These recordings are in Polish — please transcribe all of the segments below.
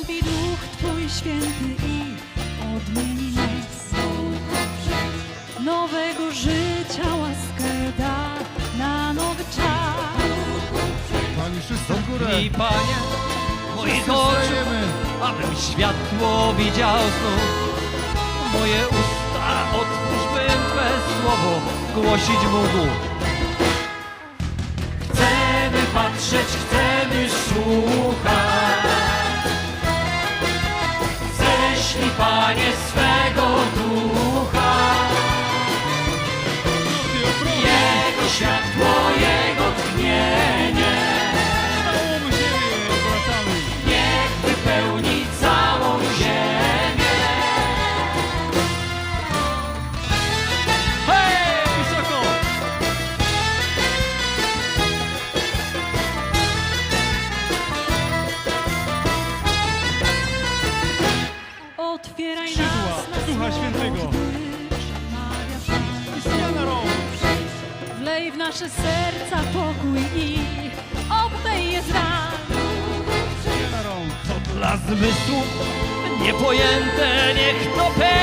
Stąpi duch Twój święty i odmieni nas. Nowego życia łaskę da na nowy czas. Pani wszyscy w górę. I Panie, moich oczu, abym światło widział znów. Moje usta otwórz, bym Twe słowo głosić mógł. Chcemy patrzeć, chcemy słuchać. Ześlij, Panie, swego nasze serca pokój i obdaj je z dla zmysłów niepojęte, niech to pełni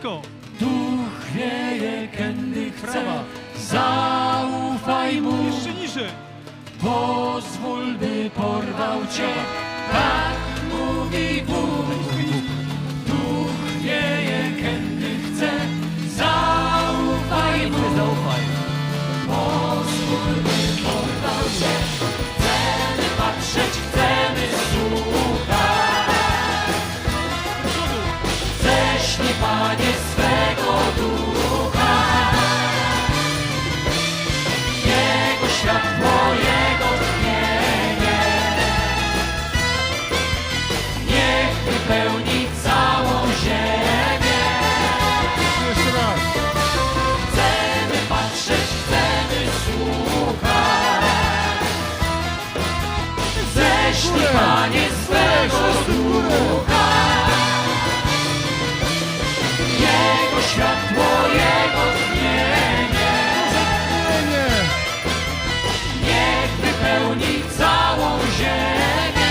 Nisko. duch wieje, kiedy chce. Zaufaj mu, Jeszcze niżej. pozwól, by porwał cię. Tak mówi Bóg, Panie, swego ducha. Jego światło, Jego tchnienie. Nie, nie. Niech wypełni całą ziemię.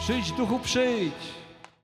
Przyjdź, duchu, przyjdź.